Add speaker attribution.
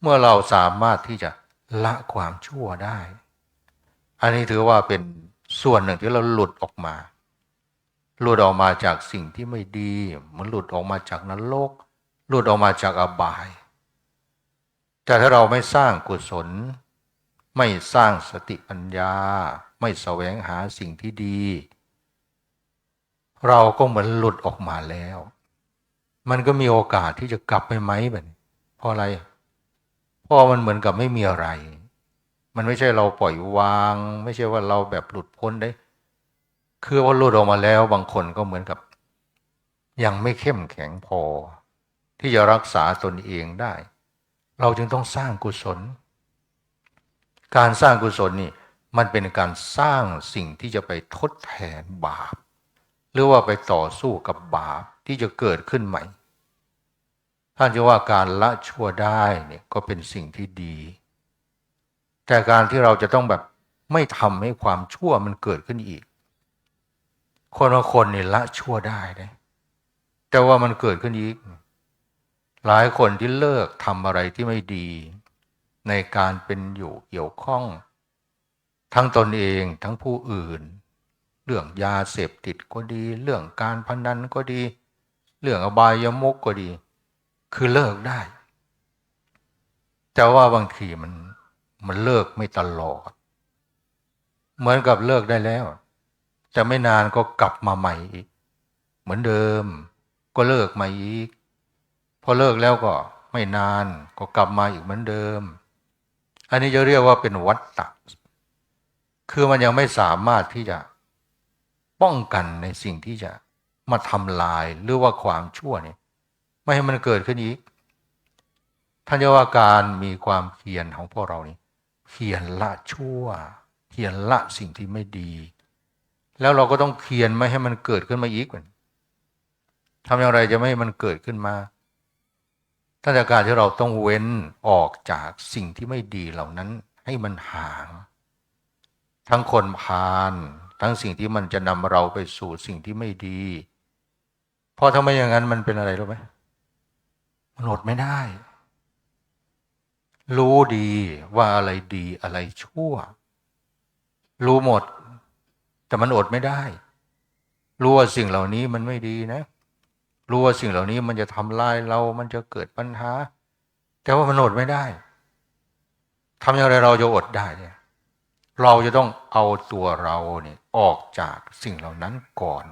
Speaker 1: เมื่อเราสามารถที่จะละความชั่วได้ อันนี้ถือว่าเป็นส่วนหนึ่งที่เราหลุดออกมา หลุดออกมาจากสิ่งที่ไม่ดีเหมันหลุดออกมาจากนรกหลุดออกมาจากอบาย แต่ถ้าเราไม่สร้างกุศล ไม่สร้างสติปัญญา ไม่แสวงหาสิ่งที่ดี เราก็เหมือนหลุดออกมาแล้ว มันก็มีโอกาสที่จะกลับไปไหมแบบนี้เพราะอะไร พราะมันเหมือนกับไม่มีอะไร มันไม่ใช่เราปล่อยวาง ไม่ใช่ว่าเราแบบหลุดพ้นได้ คือว่าหลุดออกมาแล้วบางคนก็เหมือนกับ ยังไม่เข้มแข็งพอ ที่จะรักษาตนเองได้ เราจึงต้องสร้างกุศล การสร้างกุศลนี่มันเป็นการสร้างสิ่งที่จะไปทดแทนบาป หรือว่าไปต่อสู้กับบาปที่จะเกิดขึ้นใหม่ ท่านจะว่าการละชั่วได้เนี่ยก็เป็นสิ่งที่ดี แต่การที่เราจะต้องแบบไม่ทำให้ความชั่วมันเกิดขึ้นอีก คนบางคนเนี่ยละชั่วได้นะแต่ว่ามันเกิดขึ้นอีก หลายคนที่เลิกทำอะไรที่ไม่ดี ในการเป็นอยู่เกี่ยวข้อง ทั้งตนเองทั้งผู้อื่น เรื่องยาเสพติดก็ดี เรื่องการพนันก็ดี เรื่องอบายมุกก็ดี คือเลิกได้ แต่ว่าบางทีมันมันเลิกไม่ตลอด เหมือนกับเลิกได้แล้ว แต่ไม่นานก็กลับมาใหม่อีก เหมือนเดิม ก็เลิกมาอีก พอเลิกแล้วก็ไม่นานก็กลับมาอีกเหมือนเดิม อันนี้จะเรียกว่าเป็นวัฏฏะคือมันยังไม่สามารถที่จะป้องกันในสิ่งที่จะมาทำลายหรือว่าความชั่วเนี่ย ไม่ให้มันเกิดขึ้นอีกท่านเจะว่าการมีความเพียรของพวกเรานี่เพียรละชั่วเพียรละสิ่งที่ไม่ดี แล้วเราก็ต้องเพียรไม่ให้มันเกิดขึ้นมาอีกทำอย่างไรจะไม่ให้มันเกิดขึ้นมาท่านจากการที่เราต้องเว้นออกจากสิ่งที่ไม่ดีเหล่านั้นให้มันห่าง ทั้งคนพาลทั้งสิ่งที่มันจะนำเราไปสู่สิ่งที่ไม่ดี เพราะถ้าไมอย่างนั้นมันเป็นอะไรรู้ไหม มันอดไม่ได้ รู้ดีว่าอะไรดีอะไรชั่ว รู้หมด แต่มันอดไม่ได้ รู้ว่าสิ่งเหล่านี้มันไม่ดีนะ รู้ว่าสิ่งเหล่านี้มันจะทำลายเรา มันจะเกิดปัญหา แต่ว่ามันอดไม่ได้ทำอย่างไรเราจะอดได้เนี่ย เราจะต้องเอาตัวเราเนี่ยออกจากสิ่งเหล่านั้นก่อน